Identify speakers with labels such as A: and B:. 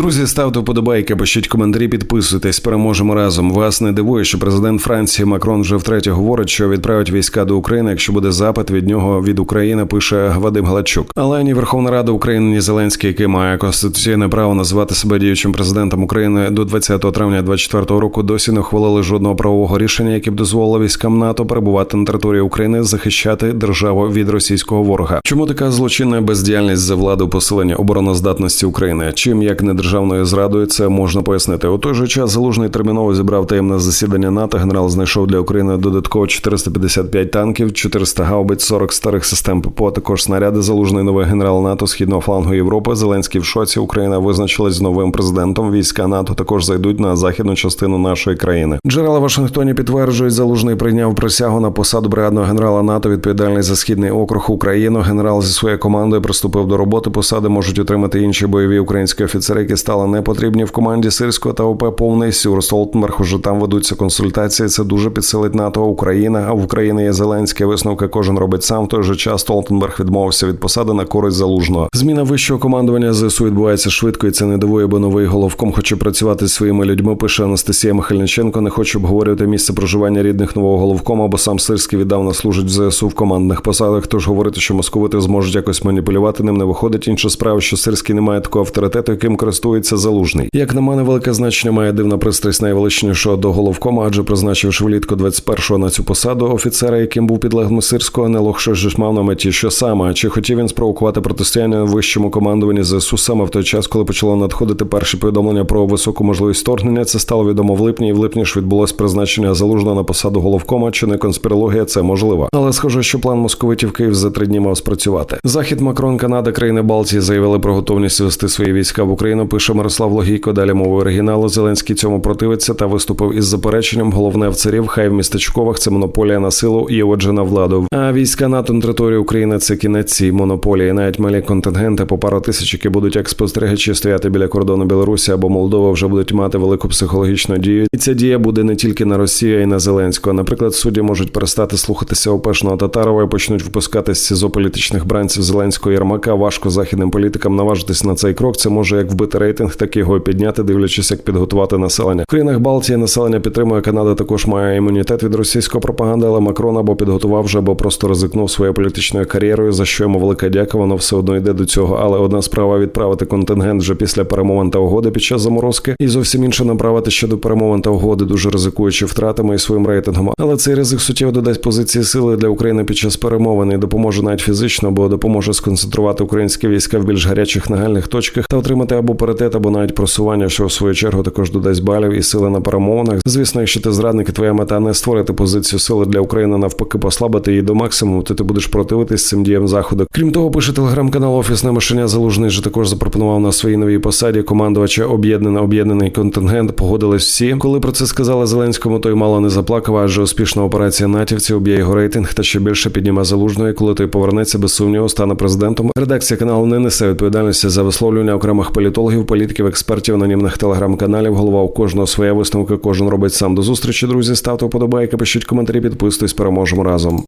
A: Друзі, ставте вподобайки, пишіть коментарі, підписуйтесь. Переможемо разом. Вас не дивує, що президент Франції Макрон вже втретє говорить, що відправить війська до України, якщо буде запит від нього від України. Пише Вадим Галачук. Але ні Верховна Рада України, ні Зеленський, який має конституційне право називати себе діючим президентом України до 20 травня 2024 року, досі не ухвалили жодного правового рішення, яке б дозволило військам НАТО перебувати на території України, захищати державу від російського ворога. Чому така злочинна бездіяльність за владу посилення обороноздатності України? Чим як не державною зрадою це можна пояснити? У той же час залужний терміново зібрав таємне засідання НАТО. Генерал знайшов для України додатково 455 танків, 400 гаубиць, 40 старих систем ППО, також снаряди. Залужний новий генерал НАТО східного флангу Європи. Зеленський в шоці. Україна визначилась з новим президентом. Війська НАТО також зайдуть на західну частину нашої країни. Джерела Вашингтоні підтверджують, залужний прийняв присягу на посаду бригадного генерала НАТО, відповідальний за східний округ Україну. Генерал зі своєю командою приступив до роботи. Посади можуть отримати інші бойові українські офіцери, які стали непотрібні в команді сирського та ОП повний сюр. Столтенберг уже там ведуться консультації. Це дуже підсилить НАТО Україна. А в Україні є Зеленський. Висновки кожен робить сам. В той же час Столтенберг відмовився від посади на користь залужного. Зміна вищого командування ЗСУ відбувається швидко, і це не дивує, бо новий головком хоче працювати зі своїми людьми. Пише Анастасія Михайліченко. Не хоче обговорювати місце проживання рідних нового головкома, бо сам Сирський віддавна служить в ЗСУ в командних посадах. Тож говорити, що московити зможуть якось маніпулювати ним не виходить. Інша справа, що Сирський не має такого авторитету, яким користується залужний. Як на мене, велике значення має дивна пристрасть найвеличнішого до головкома, адже призначивши влітку 21-го на цю посаду офіцера, яким був підлеглим Сирського, не лох щось мав на меті, що саме чи хотів він спровокувати протистояння вищому командуванні ЗСУ саме в той час, коли почало надходити перші повідомлення про високу можливість вторгнення. Це стало відомо в липні, і в липні ж відбулось призначення залужного на посаду головкома. Чи не конспірологія це можливо, але схоже, що план московитів Київ за три дні мав спрацювати. Захід Макрон, Канада, країни Балтії заявили про готовність вести свої війська в Україну. Пише Мирослав Логійко. Далі мовою оригіналу Зеленський цьому противиться та виступив із запереченням. Головне в царів, хай в містечковах це монополія на силу і отже на владу. А війська НАТО на території України це кінець цієї монополії. Навіть малі контингенти по пару тисяч, які будуть як спостерігачі стояти біля кордону Білорусі або Молдова, вже будуть мати велику психологічну дію. І ця дія буде не тільки на Росію, а й на Зеленського. Наприклад, судді можуть перестати слухатися опешного Татарова і почнуть випускати з СІЗО політичних бранців Зеленського Єрмака. Важко західним політикам наважитись на цей крок. Це може як вбити рейтинг, так його підняти, дивлячись, як підготувати населення. В країнах Балтії населення підтримує Канада. Також має імунітет від російської пропаганди, але Макрон або підготував вже, або просто ризикнув своєю політичною кар'єрою. За що йому велика дяка. Воно все одно йде до цього. Але одна справа відправити контингент вже після перемовин та угоди під час заморозки, і зовсім інше направити щодо перемовин та угоди, дуже ризикуючи втратами і своїм рейтингом. Але цей ризик суттєво додасть позиції сили для України під час перемовин і допоможе навіть фізично, бо допоможе сконцентрувати українські війська в більш гарячих нагальних точках та отримати або паритет, або навіть просування, що в свою чергу також додасть балів і сили на перемовинах. Звісно, якщо ти зрадник, і твоя мета не створити позицію сили для України, навпаки, послабити її до максимуму, то ти будеш противитись цим діям заходу. Крім того, пише телеграм-канал Офісне мишення Залужний же також запропонував на своїй новій посаді командувача об'єднаний об'єднаний контингент. Погодились всі. Коли про це сказали Зеленському, той мало не заплакав, адже успішна операція натівців уб'є його рейтинг та ще більше підніме залужної, коли той повернеться без сумніву, стане президентом. Редакція каналу не несе відповідальності за висловлювання окремих політологів, політиків, експертів, анонімних телеграм-каналів. Голова у кожного своя висновка, кожен робить сам до зустрічі. Друзі, ставте вподобайки, пишіть коментарі, підписуйтесь, переможемо разом.